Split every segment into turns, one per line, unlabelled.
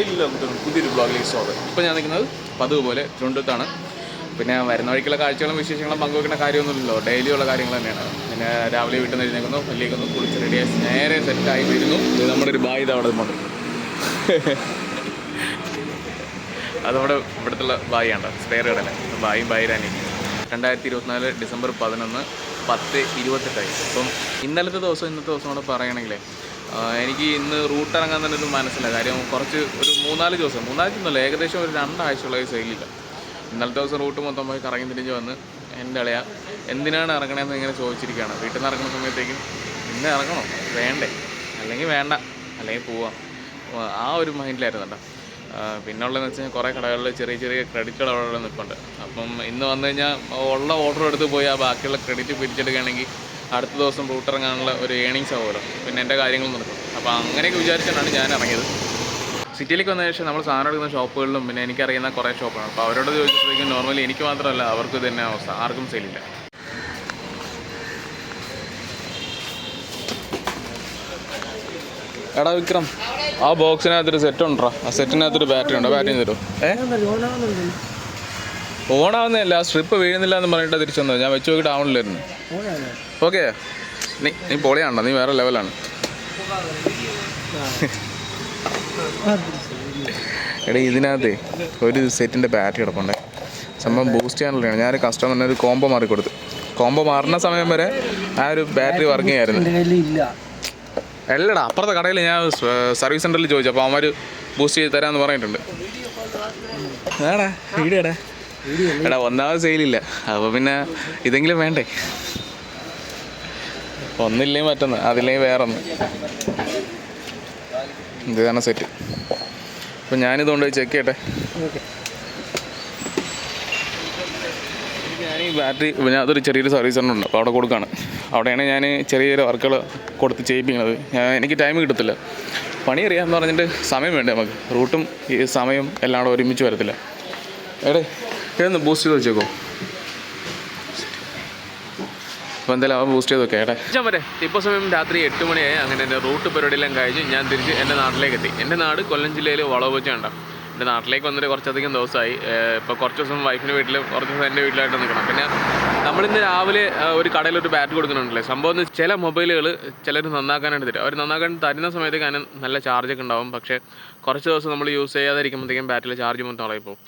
എല്ലാ കൂട്ടുകാർക്കും പുതിയൊരു ബ്ലോഗിലേക്ക് സ്വാഗതം. ഇപ്പോൾ ഞാൻ നിൽക്കുന്നത് പതിവ് പോലെ ചുണ്ടത്താണ് പിന്നെ വരുന്ന വഴിക്കുള്ള കാഴ്ചകളും വിശേഷങ്ങളും പങ്കുവെക്കുന്ന കാര്യമൊന്നുമില്ലല്ലോ. ഡെയിലി ഉള്ള കാര്യങ്ങൾ തന്നെയാണ്. പിന്നെ രാവിലെ വീട്ടിൽ നിന്ന് എഴുന്നേക്കുന്നു പള്ളിയേക്കുന്നു കുളിച്ച് റെഡിയായി നേരെ സെറ്റായി വരുന്നു. നമ്മുടെ ഒരു ബായി ഇത് അവിടെ നിന്നുണ്ട് അത് നമ്മുടെ ഇവിടുത്തെ ബായിയാണ് സ്പെയർ കടല ബായി ബായിരാനി രണ്ടായിരത്തി ഇരുപത്തിനാല് ഡിസംബർ പതിനൊന്ന് പത്ത് ഇരുപത്തെട്ടായി അപ്പം ഇന്നലത്തെ ദിവസം ഇന്നത്തെ ദിവസം കൂടെ പറയണമെങ്കിലേ ആ, എനിക്ക് ഇന്ന് റൂട്ട് ഇറങ്ങാൻ തന്നെ ഒരു മനസ്സില്ല കാര്യം കുറച്ച് ഒരു മൂന്നാൽ ദിവസം മൂന്നാൽ ദിവസമല്ല ഏകദേശം ഒരു രണ്ടാഴ്ചയുള്ള സെയിലില്ല ഇന്നലത്തെ ദിവസം റൂട്ട് മൊത്തം പോയി കറങ്ങി തിരിഞ്ഞ് വന്ന് എന്റെ അളയാ എന്തിനാണ് ഇറങ്ങണേന്ന് ഇങ്ങനെ ചോദിച്ചിരിക്കുകയാണ്? വീട്ടിൽ നിന്ന് ഇറങ്ങുന്ന സമയത്തേക്കും ഇന്ന് ഇറങ്ങണോ? വേണ്ടേ? അല്ലെങ്കിൽ വേണ്ട അല്ലെങ്കിൽ പോവാം. ആ, ഒരു മൈൻഡിലായിരുന്നു കേട്ടോ. പിന്നുള്ളതെന്ന് വെച്ച് കഴിഞ്ഞാൽ കുറേ കടകളിൽ ചെറിയ ചെറിയ ക്രെഡിറ്റുകൾ അവിടെ നിൽപ്പുണ്ട്. അപ്പം ഇന്ന് വന്നു കഴിഞ്ഞാൽ ഉള്ള ഓർഡർ എടുത്ത് പോയി ആ ബാക്കിയുള്ള ക്രെഡിറ്റ് പിരിച്ചെടുക്കുകയാണെങ്കിൽ അടുത്ത ദിവസം റൂട്ട് ഇറങ്ങാനുള്ള ഒരു ഏണിങ്സ് ആവുമല്ലോ. പിന്നെ എന്റെ കാര്യങ്ങൾ നടക്കും. അപ്പോൾ അങ്ങനെയൊക്കെ വിചാരിച്ചിട്ടാണ് ഞാൻ ഇറങ്ങിയത്. സിറ്റിയിലേക്ക് വന്ന ശേഷം നമ്മൾ സാധനം എടുക്കുന്ന ഷോപ്പുകളിലും പിന്നെ എനിക്കറിയുന്ന കുറേ ഷോപ്പാണ് അപ്പോൾ അവരോട് ചോദിച്ചപ്പോഴേക്കും നോർമലി എനിക്ക് മാത്രമല്ല അവർക്ക് തന്നെ അവസ്ഥ. ആർക്കും സെയിലില്ല എടാ വിക്രം ആ ബോക്സിനകത്തൊരു സെറ്റ് ഉണ്ടോ? ആ സെറ്റിനകത്തൊരു ബാറ്ററി ഉണ്ടോ? ബാറ്ററി തരുമോ ഏ? ഓണാവുന്നതല്ല സ്ട്രിപ്പ് വീഴുന്നില്ല എന്ന് പറഞ്ഞിട്ട് തിരിച്ചു വന്നത്. ഞാൻ വെച്ച് നോക്കിയിട്ട് ആവണില്ലായിരുന്നു ഓക്കെ. നീ നീ പൊളിയാണോ? നീ വേറെ ലെവലാണ് എടാ ഇതിനകത്ത് ഒരു സെറ്റിന്റെ ബാറ്ററി കിടപ്പുണ്ട്. സംഭവം ബൂസ്റ്റ് ചെയ്യാനുള്ളതാണ് ഞാൻ കസ്റ്റമറിന് ഒരു കോംബോ മാറി കൊടുത്തു. കോംബോ മാറുന്ന സമയം വരെ ആ ഒരു ബാറ്ററി വർക്കിംഗ് ആയിരുന്നു. എല്ലടാ അപ്പുറത്തെ കടയിൽ ഞാൻ സർവീസ് സെന്ററിൽ ചോദിച്ചു. അപ്പോൾ അവന്മാർ ബൂസ്റ്റ് ചെയ്ത് തരാമെന്ന് പറഞ്ഞിട്ടുണ്ട്. ആടാ വീടിയടാ എടാ ഒന്നാമത് സെയിലില്ല അപ്പോൾ പിന്നെ ഇതെങ്കിലും വേണ്ടേ? ഒന്നില്ലേ മറ്റൊന്ന് അതില്ലെങ്കിൽ വേറൊന്ന്. ഇതാണ് സെറ്റ് അപ്പോൾ ഞാനിതുകൊണ്ട് ചെക്ക് ചെയ്യട്ടെ. ഞാൻ ഈ ബാറ്ററി ഞാൻ അതൊരു ചെറിയൊരു സർവീസ് സെന്റർ ഉണ്ട്. അപ്പോൾ അവിടെ കൊടുക്കുകയാണ് അവിടെയാണ് ഞാൻ ചെറിയ ചെറിയ വർക്കുകൾ കൊടുത്ത് ചെയ്യിപ്പിക്കുന്നത്. ഞാൻ എനിക്ക് ടൈം കിട്ടത്തില്ല. പണി അറിയാമെന്ന് പറഞ്ഞിട്ട് സമയം വേണ്ടേ നമുക്ക്? റൂട്ടും ഈ സമയം എല്ലാം കൂടെ ഒരുമിച്ച് വരത്തില്ല. എടേ ഇതൊന്ന് ബൂസ്റ്റ് ചെയ്ത് വെച്ചേക്കോ? അപ്പോൾ എന്തായാലും അവൻ ബൂസ്റ്റ് ചെയ്ത് ഞാൻ വരെ ഇപ്പോൾ സമയം രാത്രി എട്ട് മണിയായി അങ്ങനെ എന്റെ റൂട്ട് പരിപാടിയെല്ലാം കഴിച്ച് ഞാൻ തിരിച്ച് എന്റെ നാട്ടിലേക്ക് എത്തി. എന്റെ നാട് കൊല്ലം ജില്ലയിൽ വളവുവച്ചാണ് എന്റെ നാട്ടിലേക്ക് വന്നിട്ട് കുറച്ചധികം ദിവസമായി. ഇപ്പോൾ കുറച്ച് ദിവസം വൈഫിന്റെ വീട്ടിലും കുറച്ച് ദിവസം എന്റെ വീട്ടിലായിട്ട് നിൽക്കണം പിന്നെ നമ്മളിന്ന് രാവിലെ ഒരു കടയിൽ ഒരു ബാറ്റ് കൊടുക്കുന്നുണ്ടല്ലേ? സംഭവം എന്ന് ചില മൊബൈലുകൾ ചിലർ നന്നാക്കാനായിട്ട് തരും. അവർ നന്നാക്കാൻ തരുന്ന സമയത്തേക്ക് അതിന് നല്ല ചാർജൊക്കെ ഉണ്ടാവും. പക്ഷേ കുറച്ച് ദിവസം നമ്മൾ യൂസ് ചെയ്യാതിരിക്കുമ്പോഴത്തേക്കും ബാറ്ററിയിൽ ചാർജ് മൊത്തം കളയിപ്പോവും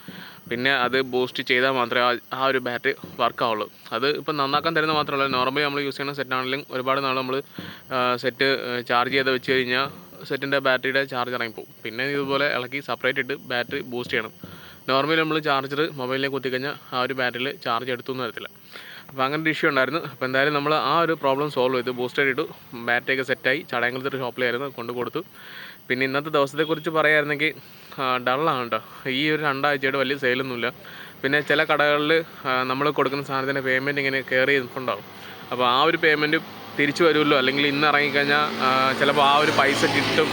പിന്നെ അത് ബൂസ്റ്റ് ചെയ്താൽ മാത്രമേ ആ- ഒരു ബാറ്ററി വർക്കാവുള്ളൂ അത് ഇപ്പം നന്നാക്കാൻ തരുന്ന മാത്രമല്ല നോർമലി നമ്മൾ യൂസ് ചെയ്യുന്ന സെറ്റാണെങ്കിലും ഒരുപാട് നാൾ നമ്മൾ സെറ്റ് ചാർജ് ചെയ്ത് വെച്ച് കഴിഞ്ഞാൽ സെറ്റിന്റെ ബാറ്ററിയുടെ ചാർജ് ഇറങ്ങിപ്പോവും. പിന്നെ ഇതുപോലെ ഇളക്കി സെപ്പറേറ്റ് ഇട്ട് ബാറ്ററി ബൂസ്റ്റ് ചെയ്യണം. നോർമലി നമ്മൾ ചാർജർ മൊബൈലിലേക്ക് കുത്തിക്കഴിഞ്ഞാൽ ആ ഒരു ബാറ്ററിയിൽ ചാർജ് എടുത്തൊന്നും വരത്തില്ല. അപ്പോൾ അങ്ങനെ ഒരു ഇഷ്യൂ ഉണ്ടായിരുന്നു. അപ്പോൾ എന്തായാലും നമ്മൾ ആ ഒരു പ്രോബ്ലം സോൾവ് ചെയ്തു. ബൂസ്റ്റർ ഇട്ടു. ബാറ്ററിയൊക്കെ സെറ്റായി ചടയങ്ങളത്തെ ഒരു ഷോപ്പിലായിരുന്നു കൊണ്ട് കൊടുത്തു. പിന്നെ ഇന്നത്തെ ദിവസത്തെക്കുറിച്ച് പറയുകയായിരുന്നെങ്കിൽ ഡള്ളാണ് കേട്ടോ ഈ ഒരു രണ്ടാഴ്ചയുടെ വലിയ സെയിലൊന്നുമില്ല പിന്നെ ചില കടകളിൽ നമ്മൾ കൊടുക്കുന്ന സാധനത്തിന്റെ പേയ്മെന്റ് ഇങ്ങനെ കയറി നിൽക്കുന്നുണ്ടാവും അപ്പോൾ ആ ഒരു പേയ്മെന്റ് തിരിച്ചു വരുമല്ലോ? അല്ലെങ്കിൽ ഇന്ന് ഇറങ്ങിക്കഴിഞ്ഞാൽ ചിലപ്പോൾ ആ ഒരു പൈസ കിട്ടും.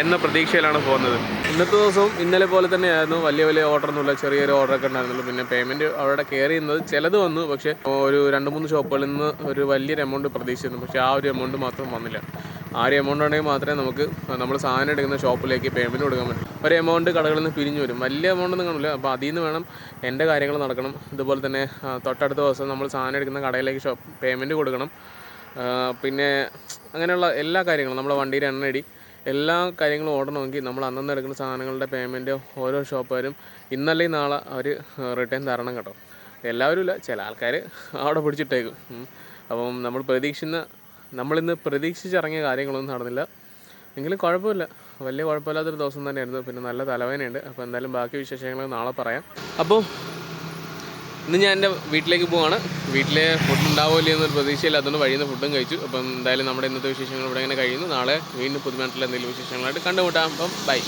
എന്ന പ്രതീക്ഷയിലാണ് പോകുന്നത്. ഇന്നത്തെ ദിവസവും ഇന്നലെ പോലെ തന്നെയായിരുന്നു. വലിയ വലിയ ഓർഡർ ഒന്നുമില്ല. ചെറിയൊരു ഓർഡറൊക്കെ ഉണ്ടായിരുന്നുള്ളൂ. പിന്നെ പേയ്മെന്റ് അവിടെ കയറി ചെയ്യുന്നത് ചിലത് വന്നു. പക്ഷേ ഒരു രണ്ട് മൂന്ന് ഷോപ്പുകളിൽ നിന്ന് ഒരു വലിയൊരു എമൗണ്ട് പ്രതീക്ഷിച്ചിരുന്നു. പക്ഷേ ആ ഒരു എമൗണ്ട് മാത്രം വന്നില്ല. ആ ഒരു എമൗണ്ട് ഉണ്ടെങ്കിൽ മാത്രമേ നമുക്ക് നമ്മൾ സാധനം എടുക്കുന്ന ഷോപ്പിലേക്ക് പേയ്മെന്റ് കൊടുക്കാൻ പറ്റും. ഒരു എമൗണ്ട് കടകളിൽ നിന്ന് പിരിഞ്ഞു വരും. വലിയ എമൗണ്ട് ഒന്നും കാണില്ല അപ്പോൾ അതിൽ നിന്ന് വേണം എന്റെ കാര്യങ്ങൾ നടക്കണം. ഇതുപോലെ തന്നെ തൊട്ടടുത്ത ദിവസം നമ്മൾ സാധനം എടുക്കുന്ന കടയിലേക്ക് ഷോപ്പ് പേയ്മെന്റ് കൊടുക്കണം. പിന്നെ അങ്ങനെയുള്ള എല്ലാ കാര്യങ്ങളും. നമ്മുടെ വണ്ടിയുടെ എണ്ണയടി എല്ലാ കാര്യങ്ങളും ഓടണമെങ്കിൽ നമ്മൾ അന്നന്ന് എടുക്കുന്ന സാധനങ്ങളുടെ പേയ്മെന്റ് ഓരോ ഷോപ്പുകാരും ഇന്നല്ലേ നാളെ അവർ റിട്ടേൺ തരണം കേട്ടോ. എല്ലാവരും ഇല്ല. ചില ആൾക്കാർ അവിടെ പിടിച്ചിട്ടേക്കും. അപ്പം നമ്മൾ പ്രതീക്ഷിക്കുന്ന നമ്മളിന്ന് പ്രതീക്ഷിച്ചിറങ്ങിയ കാര്യങ്ങളൊന്നും നടന്നില്ല. എങ്കിലും കുഴപ്പമില്ല. വലിയ കുഴപ്പമില്ലാത്തൊരു ദിവസം തന്നെയായിരുന്നു. പിന്നെ നല്ല തലവേനയുണ്ട് അപ്പോൾ എന്തായാലും ബാക്കി വിശേഷങ്ങൾ നാളെ പറയാം. അപ്പോൾ ഇന്ന് ഞാൻ എന്റെ വീട്ടിലേക്ക് പോവാണ്. വീട്ടിൽ ഫുഡ് ഉണ്ടാവില്ല എന്നൊരു പ്രതീക്ഷയില്ല. അതുകൊണ്ട് വഴിയിൽ നിന്ന് ഫുഡും കഴിച്ചു. അപ്പം എന്തായാലും നമ്മുടെ ഇന്നത്തെ വിശേഷങ്ങൾ ഇവിടെ ഇങ്ങനെ കഴിയുന്നു. നാളെ വീണ്ടും പുതുമായിട്ടുള്ള എന്തെങ്കിലും വിശേഷങ്ങളായിട്ട് കണ്ടുമുട്ടാം. അപ്പം ബൈ.